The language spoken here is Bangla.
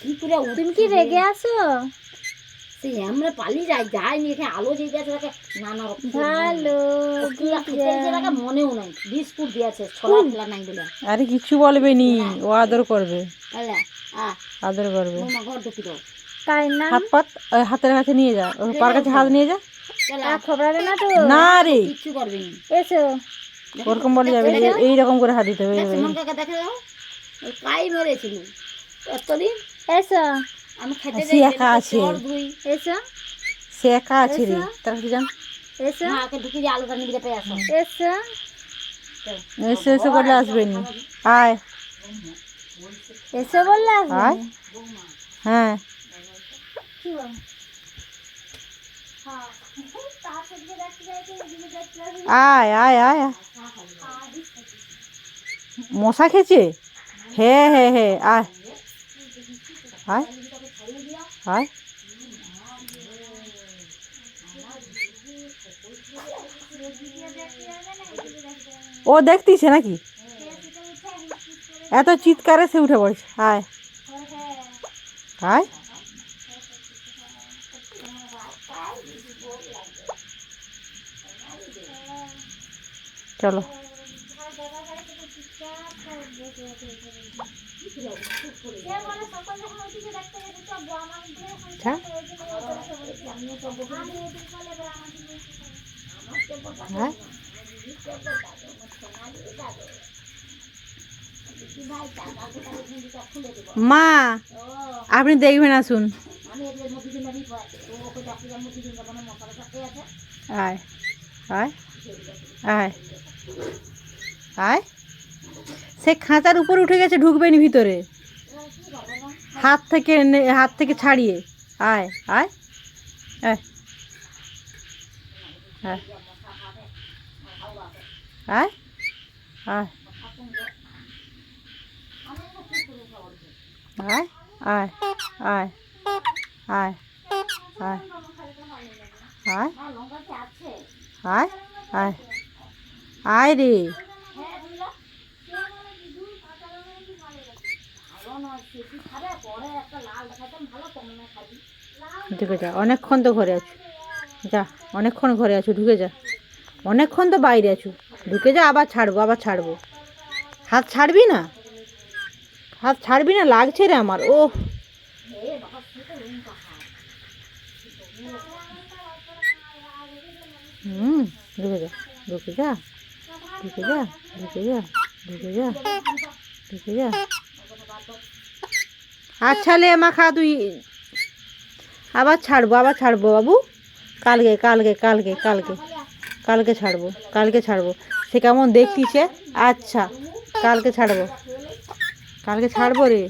কি করে তুমি কি রেগে আছো? সে আমরা পালিয়ে যাই যাইনি এখানে আলো গেছে তাকে নানা রকম ভালো তাকে মনেও নাই বিস্কুট দিয়েছে ছোলা খেলা নাই বলে আরে কিচ্ছু বলবে নি ও আদর করবে। আদর করবে। তাই না? হাত পাত হাতের কাছে নিয়ে যা ওর পার কাছে হাত নিয়ে যা। খবরাবে না তো? না রে। কিচ্ছু করবে না। এসো। ওরকম বলে যাবে এইরকম করে হাত দিতে হবে দেখে মেরেছিল। এতদিন এসো। আমি খেতে যাই একা আছে। এসো। সে একা আছে রে। তার কাছে যান এসো। মাকে ঢুকি যে আলোটা নিয়ে পেয়ে আসো। এসো। এসে এসে করলে আসবে নি। আয়। এসো বললে আসবে আয়। হ্যাঁ। কি বল? আয় আয় আয় আয়। মশা খেয়েছে? হ্যাঁ হ্যাঁ হ্যাঁ আয়। ও দেখতিছে নাকি? এত চিৎকারে সে উঠে পড়ছে। আয় আয় চলো। হ্যাঁ মা আপনি দেখবেন আসুন আয়। আয়। আয়। আয়। সে খাঁচার উপর উঠে গেছে ঢুকবেনি ভিতরে হাত থেকে হাত থেকে ছাড়িয়ে আয় আয় আয় আয় আয় আয় আয় আয় আয় আয় আয় আয় আয় আয় আয় রে ঢুকে যা, অনেকক্ষণ তো ঘরে আছো। যা, অনেকক্ষণ ঘরে আছো, ঢুকে যা। অনেকক্ষণ তো বাইরে আছো। ঢুকে যা, আবার ছাড়বো আবার ছাড়বো। হাত ছাড়বি না? হাত ছাড়বি না? লাগছে রে আমার ও হুম, ঢুকে যা ঢুকে যা। ঢুকে যা ঢুকে যা ঢুকে যা ঢুকে যা। আচ্ছা লে মাখা তুই আবার ছাড়বো আবার ছাড়বো বাবু। কালকে কালকে কালকে কালকে। কালকে ছাড়বো কালকে ছাড়বো। সে কেমন দেখতিছে? আচ্ছা কালকে ছাড়বো। কালকে ছাড়বো রে।